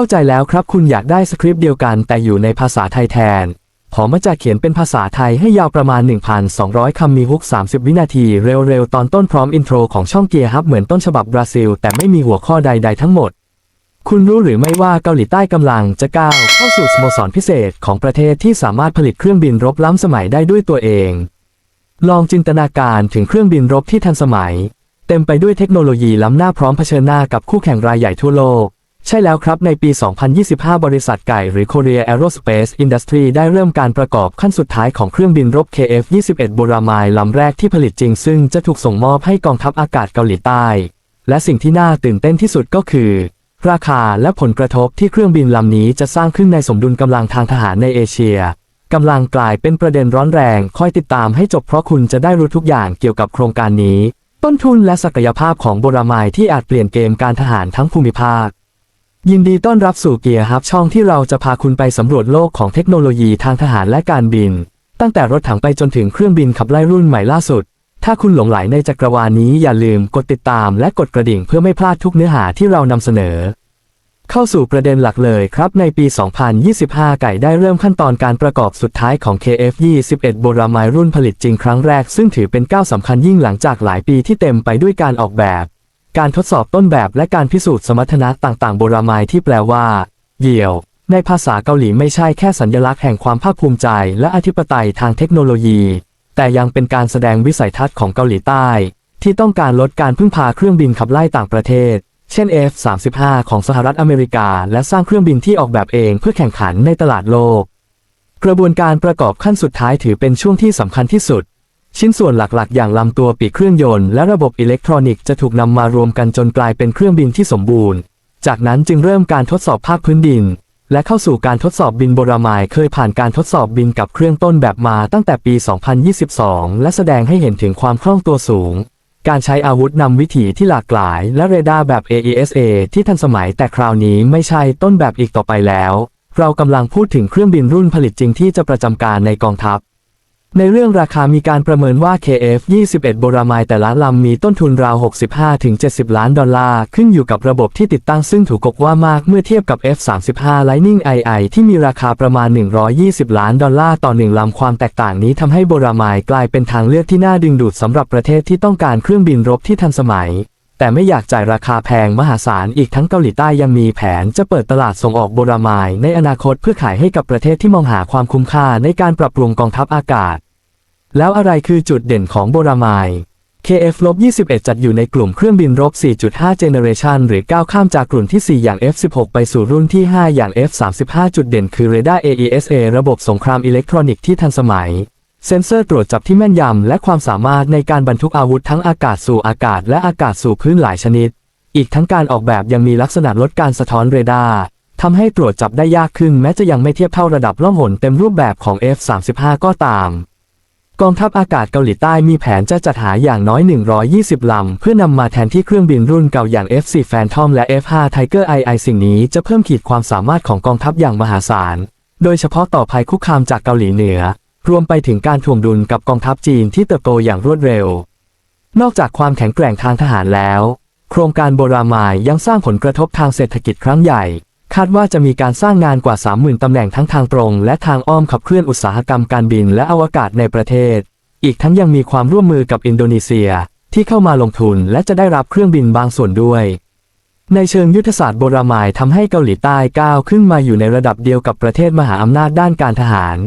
เข้าใจแล้วครับคุณอยากได้สคริปต์เดียวกันแต่อยู่ในภาษาไทยแทน ผมมาจะเขียนเป็นภาษาไทยให้ยาวประมาณ 1,200 คำมีฮุก 30 วินาที เร็วๆ ตอนต้นพร้อมอินโทรของช่องเกียร์ฮับเหมือนต้นฉบับบราซิล แต่ไม่มีหัวข้อใดๆทั้งหมด คุณรู้หรือไม่ว่าเกาหลีใต้กำลังจะก้าวเข้าสู่สโมสรพิเศษของประเทศที่สามารถผลิตเครื่องบินรบล้ำสมัยได้ด้วยตัวเอง ลองจินตนาการถึงเครื่องบินรบที่ทันสมัย เต็มไปด้วยเทคโนโลยีล้ำหน้าพร้อมเผชิญหน้ากับคู่แข่งรายใหญ่ทั่วโลก ใช่แล้วครับ ในปี 2025 บริษัทไก่หรือ Korea Aerospace Industry ได้เริ่มการประกอบขั้นสุดท้ายของเครื่องบินรบ KF-21 โบรามายลำแรกที่ผลิตจริง ซึ่งจะถูกส่งมอบให้กองทัพอากาศเกาหลีใต้ และสิ่งที่น่าตื่นเต้นที่สุดก็คือ ราคาและผลกระทบที่เครื่องบินลำนี้จะสร้างขึ้นในสมดุลกำลังทางทหารในเอเชียกำลังกลายเป็นประเด็นร้อนแรง คอยติดตามให้จบเพราะคุณจะได้รู้ทุกอย่างเกี่ยวกับโครงการนี้ ต้นทุนและศักยภาพของโบรามายที่อาจเปลี่ยนเกมการทหารทั้งภูมิภาค ยินดีต้อนรับสู่เกียร์ฮับช่องที่เราจะพาคุณไปสำรวจโลกของเทคโนโลยีทางทหารและการบิน ตั้งแต่รถถังไปจนถึงเครื่องบินขับไล่รุ่นใหม่ล่าสุด ถ้าคุณหลงไหลในจักรวาลนี้อย่าลืมกดติดตามและกดกระดิ่งเพื่อไม่พลาดทุกเนื้อหาที่เรานำเสนอ เข้าสู่ประเด็นหลักเลยครับในปี 2025 ไก่ได้เริ่มขั้นตอนการประกอบสุดท้ายของ KF-21 โบรามายรุ่นผลิตจริงครั้งแรกซึ่งถือเป็นก้าวสำคัญยิ่งหลังจากหลายปีที่เต็มไปด้วยการออกแบบ การทดสอบต้นแบบและการพิสูจน์สมรรถนะต่างๆ โบรามายที่แปลว่า เหี่ยว ในภาษาเกาหลีไม่ใช่แค่สัญลักษณ์แห่งความภาคภูมิใจ และอธิปไตยทางเทคโนโลยี แต่ยังเป็นการแสดงวิสัยทัศน์ของเกาหลีใต้ ที่ต้องการลดการพึ่งพาเครื่องบินขับไล่ต่างประเทศ เช่น F-35 ของสหรัฐอเมริกา และสร้างเครื่องบินที่ออกแบบเองเพื่อแข่งขันในตลาดโลก กระบวนการประกอบขั้นสุดท้ายถือเป็นช่วงที่สำคัญที่สุด ชิ้นส่วนหลักๆ อย่างลำตัวปีกเครื่องยนต์และระบบอิเล็กทรอนิกส์จะถูกนำมารวมกันจนกลายเป็นเครื่องบินที่สมบูรณ์ จากนั้นจึงเริ่มการทดสอบภาคพื้นดิน และเข้าสู่การทดสอบบินโบรามายเคยผ่านการทดสอบบินกับเครื่องต้นแบบมาตั้งแต่ปี 2022 และแสดงให้เห็นถึงความคล่องตัวสูง การใช้อาวุธนำวิถีที่หลากหลาย และเรดาร์แบบ AESA ที่ทันสมัยแต่คราวนี้ไม่ใช่ต้นแบบอีกต่อไปแล้ว เรากำลังพูดถึงเครื่องบินรุ่นผลิตจริงที่จะประจำการในกองทัพ ในเรื่องราคามีการประเมินว่า KF-21 โบรามายแต่ละลำมีต้นทุนราว 65-70 ล้านดอลลาร์ ขึ้นอยู่กับระบบที่ติดตั้งซึ่งถูกกว่ามากเมื่อเทียบกับ F-35 Lightning II ที่มีราคาประมาณ 120 ล้านดอลลาร์ต่อหนึ่งลำความแตกต่างนี้ทำให้โบรามายกลายเป็นทางเลือกที่น่าดึงดูดสำหรับประเทศที่ต้องการเครื่องบินรบที่ทันสมัย แต่ไม่อยากจ่ายราคาแพงมหาศาลอีกทั้งเกาหลีใต้ยังมีแผนจะเปิดตลาดส่งออกโบรามาในอนาคตเพื่อขายให้กับประเทศที่มองหาความคุ้มค่าในการปรับปรุงกองทัพอากาศ แล้วอะไรคือจุดเด่นของโบรามาย KF-21 จัดอยู่ในกลุ่มเครื่องบินรบ 4.5 Generation หรือก้าวข้ามจากกลุ่มที่ 4 อย่าง F16 ไปสู่รุ่นที่ 5 อย่าง F35 จุดเด่นคือเรดาร์ AESA ระบบสงครามอิเล็กทรอนิกส์ที่ทันสมัย เซ็นเซอร์ตรวจจับที่แม่นยำและความสามารถในการบรรทุกอาวุธทั้งอากาศสู่อากาศและอากาศสู่พื้นหลายชนิด อีกทั้งการออกแบบยังมีลักษณะลดการสะท้อนเรดาร์ทำให้ตรวจจับได้ยากขึ้นแม้จะยังไม่เทียบเท่าระดับล่องหนเต็มรูปแบบของ F35 ก็ตาม กองทัพอากาศเกาหลีใต้มีแผนจะจัดหาอย่างน้อย 120 ลำ เพื่อนำมาแทนที่เครื่องบินรุ่นเก่าอย่าง F4 Phantom และ F5 Tiger II สิ่งนี้จะเพิ่มขีดความสามารถของกองทัพอย่างมหาศาล โดยเฉพาะต่อภัยคุกคามจากเกาหลีเหนือ รวมไปถึงการถ่วงดุลกับกองทัพจีนที่เติบโตอย่างรวดเร็ว นอกจากความแข็งแกร่งทางทหารแล้ว โครงการโบรามายยังสร้างผลกระทบทางเศรษฐกิจครั้งใหญ่ คาดว่าจะมีการสร้างงานกว่า 30,000 ตำแหน่งทั้งทางตรง และทางอ้อมขับเคลื่อนอุตสาหกรรมการบินและอวกาศในประเทศ อีกทั้งยังมีความร่วมมือกับอินโดนีเซียที่เข้ามาลงทุนและจะได้รับเครื่องบินบางส่วนด้วย ในเชิงยุทธศาสตร์โบรามทำให้เกาหลีใต้ก้าวขึ้นมาอยู่ในระดับเดียวกับประเทศมหาอำนาจด้านการทหาร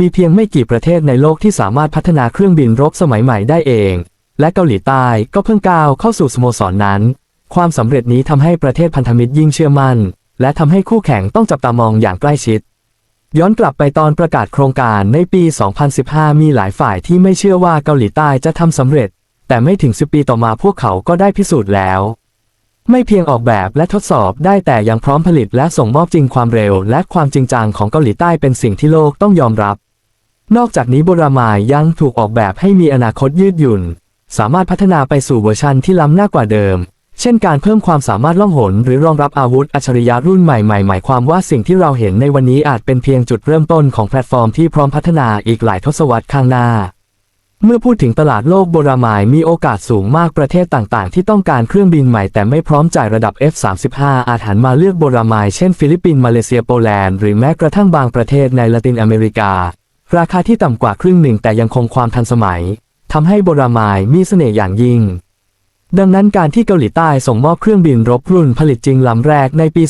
มีเพียงไม่กี่ประเทศในโลกที่สามารถพัฒนาเครื่องบินรบสมัยใหม่ได้เอง และเกาหลีใต้ก็เพิ่งก้าวเข้าสู่สโมสรนนั้น ความสำเร็จนี้ทำให้ประเทศพันธมิตรยิ่งเชื่อมั่น และทำให้คู่แข่งต้องจับตามองอย่างใกล้ชิด ย้อนกลับไปตอนประกาศโครงการในปี 2015 มีหลายฝ่ายที่ไม่เชื่อว่าเกาหลีใต้จะทำสำเร็จ แต่ไม่ถึง 10 ปีต่อมาพวกเขาก็ได้พิสูจน์แล้วไม่เพียงออกแบบและทดสอบได้แต่ยังพร้อมผลิตและส่งมอบจริงความเร็ว และความจริงจังของเกาหลีใต้เป็นสิ่งที่โลกต้องยอมรับ นอกจากนี้โบรามายยังถูกออกแบบให้มีอนาคตยืดหยุ่น สามารถพัฒนาไปสู่เวอร์ชันที่ล้ำหน้ากว่าเดิม เช่นการเพิ่มความสามารถล่องหน หรือรองรับอาวุธอัจฉริยะรุ่นใหม่ๆ หมายความว่าสิ่งที่เราเห็นในวันนี้อาจเป็นเพียงจุดเริ่มต้นของแพลตฟอร์มที่พร้อมพัฒนาอีกหลายทศวรรษข้างหน้า เมื่อพูดถึงตลาดโลกโบรามายมีโอกาสสูงมากประเทศต่างๆ ที่ต้องการเครื่องบินใหม่แต่ไม่พร้อมจ่ายระดับ F-35 อาจหันมาเลือกโบรามายเช่นฟิลิปปินส์มาเลเซียโปแลนด์หรือแม้กระทั่งบางประเทศในละตินอเมริกา ราคาที่ต่ำกว่าครึ่งหนึ่งแต่ยังคงความทันสมัยทำให้โบรามายมีเสน่ห์อย่างยิ่ง ดังนั้นการที่เกาหลีใต้ส่งมอบเครื่องบินรบรุ่นผลิตจริงลำแรกในปี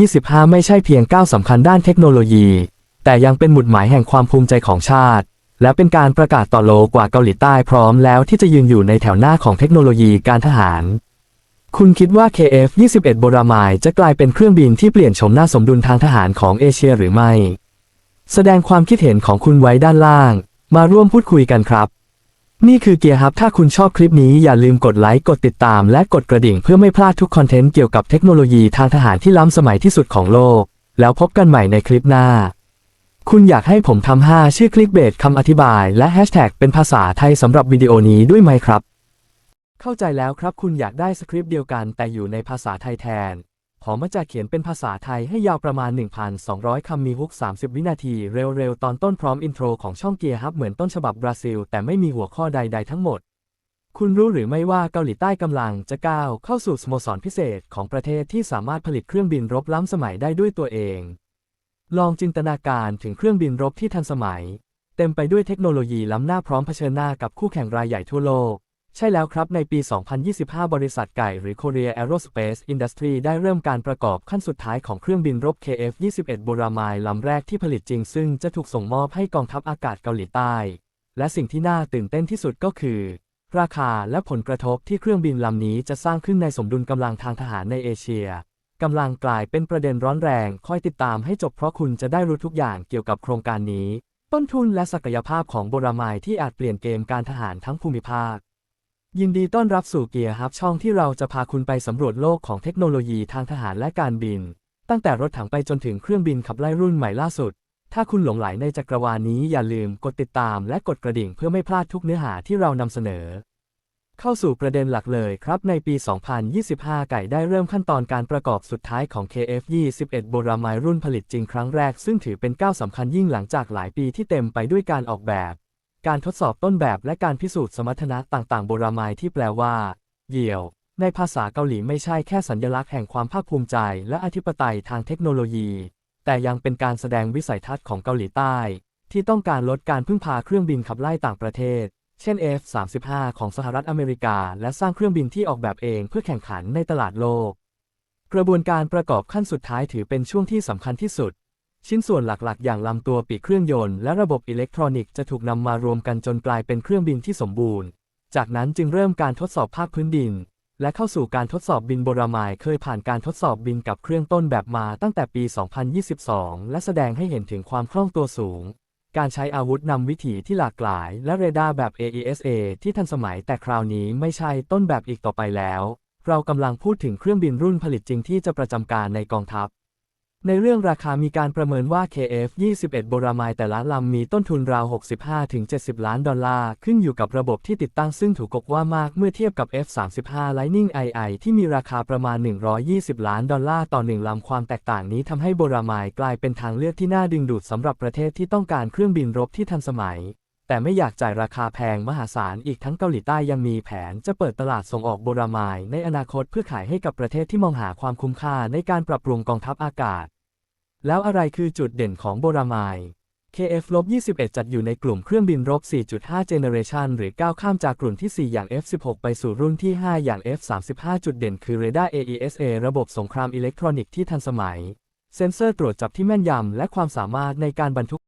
2025 ไม่ใช่เพียงก้าวสำคัญด้านเทคโนโลยี แต่ยังเป็นหมุดหมายแห่งความภูมิใจของชาติ และเป็นการประกาศต่อโลกว่าเกาหลีใต้พร้อมแล้วที่จะยืนอยู่ในแถวหน้าของเทคโนโลยีการทหาร คุณคิดว่า KF-21 โบรามายจะกลายเป็นเครื่องบินที่เปลี่ยนโฉมหน้าสมดุลทางทหารของเอเชียหรือไม่ แสดงความคิดเห็นของคุณไว้ด้านล่าง มาร่วมพูดคุยกันครับ นี่คือเกียร์ฮับ ถ้าคุณชอบคลิปนี้อย่าลืมกดไลค์ กดติดตาม และกดกระดิ่งเพื่อไม่พลาดทุกคอนเทนต์เกี่ยวกับเทคโนโลยีทางทหารที่ล้ำสมัยที่สุดของโลก แล้วพบกันใหม่ในคลิปหน้า คุณอยากให้ผมทำ5ชื่อคลิกเบสคำอธิบาย และแฮชแท็กเป็นภาษาไทยสำหรับวิดีโอนี้ด้วยไหมครับ เข้าใจแล้วครับคุณอยากได้สคริปต์เดียวกันแต่อยู่ในภาษาไทยแทน ผมจะเขียนเป็นภาษาไทยให้ยาวประมาณ 1,200 คำมีฮุก 30 วินาที เร็วๆ ตอนต้นพร้อมอินโทรของช่องเกียร์ฮับเหมือนต้นฉบับบราซิล แต่ไม่มีหัวข้อใดๆทั้งหมด คุณรู้หรือไม่ว่าเกาหลีใต้กำลังจะก้าวเข้าสู่สโมสรพิเศษของประเทศที่สามารถผลิตเครื่องบินรบล้ำสมัยได้ด้วยตัวเอง ลองจินตนาการถึงเครื่องบินรบที่ทันสมัย เต็มไปด้วยเทคโนโลยีล้ำหน้าพร้อมเผชิญหน้ากับคู่แข่งรายใหญ่ทั่วโลก ใช่แล้วครับในปี 2025 บริษัทไก่หรือ Korea Aerospace Industry ได้เริ่มการประกอบขั้นสุดท้ายของเครื่องบินรบ KF-21 โบรามายลำแรกที่ผลิตจริงซึ่งจะถูกส่งมอบให้กองทัพอากาศเกาหลีใต้ และสิ่งที่น่าตื่นเต้นที่สุดก็คือ ราคาและผลกระทบที่เครื่องบินลำนี้จะสร้างขึ้นในสมดุลกำลังทางทหารในเอเชียกำลังกลายเป็นประเด็นร้อนแรง คอยติดตามให้จบเพราะคุณจะได้รู้ทุกอย่างเกี่ยวกับโครงการนี้ ต้นทุนและศักยภาพของโบรามายที่อาจเปลี่ยนเกมการทหารทั้งภูมิภาค ยินดีต้อนรับสู่เกียร์ฮับช่องที่เราจะพาคุณไปสำรวจโลกของเทคโนโลยีทางทหารและการบิน ตั้งแต่รถถังไปจนถึงเครื่องบินขับไล่รุ่นใหม่ล่าสุด ถ้าคุณหลงไหลในจักรวาลนี้อย่าลืมกดติดตามและกดกระดิ่งเพื่อไม่พลาดทุกเนื้อหาที่เรานำเสนอ เข้าสู่ประเด็นหลักเลยครับในปี 2025 ไก่ได้เริ่มขั้นตอนการประกอบสุดท้ายของ KF-21 โบรามายรุ่นผลิตจริงครั้งแรกซึ่งถือเป็นก้าวสำคัญยิ่งหลังจากหลายปีที่เต็มไปด้วยการออกแบบ การทดสอบต้นแบบและการพิสูจน์สมรรถนะต่างๆ โบรามายที่แปลว่า เหยี่ยว ในภาษาเกาหลีไม่ใช่แค่สัญลักษณ์แห่งความภาคภูมิใจและอธิปไตยทางเทคโนโลยี แต่ยังเป็นการแสดงวิสัยทัศน์ของเกาหลีใต้ ที่ต้องการลดการพึ่งพาเครื่องบินขับไล่ต่างประเทศ เช่น F-35 ของสหรัฐอเมริกา และสร้างเครื่องบินที่ออกแบบเองเพื่อแข่งขันในตลาดโลก กระบวนการประกอบขั้นสุดท้ายถือเป็นช่วงที่สำคัญที่สุด ชิ้นส่วนหลักๆ อย่างลำตัวปีกเครื่องยนต์และระบบอิเล็กทรอนิกส์จะถูกนำมารวมกันจนกลายเป็นเครื่องบินที่สมบูรณ์ จากนั้นจึงเริ่มการทดสอบภาคพื้นดิน และเข้าสู่การทดสอบบินบรามายเคยผ่านการทดสอบบินกับเครื่องต้นแบบมาตั้งแต่ปี 2022 และแสดงให้เห็นถึงความคล่องตัวสูง การใช้อาวุธนำวิถีที่หลากหลาย และเรดาร์แบบ AESA ที่ทันสมัยแต่คราวนี้ไม่ใช่ต้นแบบอีกต่อไปแล้ว เรากำลังพูดถึงเครื่องบินรุ่นผลิตจริงที่จะประจำการในกองทัพ ในเรื่องราคามีการประเมินว่า KF-21 โบรามายแต่ละลำมีต้นทุนราว 65-70 ล้านดอลลาร์ ขึ้นอยู่กับระบบที่ติดตั้งซึ่งถูกกกว่ามากเมื่อเทียบกับ F-35 Lightning II ที่มีราคาประมาณ 120 ล้านดอลลาร์ต่อหนึ่งลำความแตกต่างนี้ทำให้โบรามายกลายเป็นทางเลือกที่น่าดึงดูดสำหรับประเทศที่ต้องการเครื่องบินรบที่ทันสมัย แต่ไม่อยากจ่ายราคาแพงมหาศาลอีกทั้งเกาหลีใต้ยังมีแผนจะเปิดตลาดส่งออกโบรามายในอนาคตเพื่อขายให้กับประเทศที่มองหาความคุ้มค่าในการปรับปรุงกองทัพอากาศ แล้วอะไรคือจุดเด่นของโบรามาย KF-21 จัดอยู่ในกลุ่มเครื่องบินรบ 4.5 Generation หรือก้าวข้ามจากกลุ่มที่ 4 อย่าง F16 ไปสู่รุ่นที่ 5 อย่าง F35 จุดเด่นคือเรดาร์ AESA ระบบสงครามอิเล็กทรอนิกส์ที่ทันสมัย เซ็นเซอร์ตรวจจับที่แม่นยำและความสามารถในการบรรทุก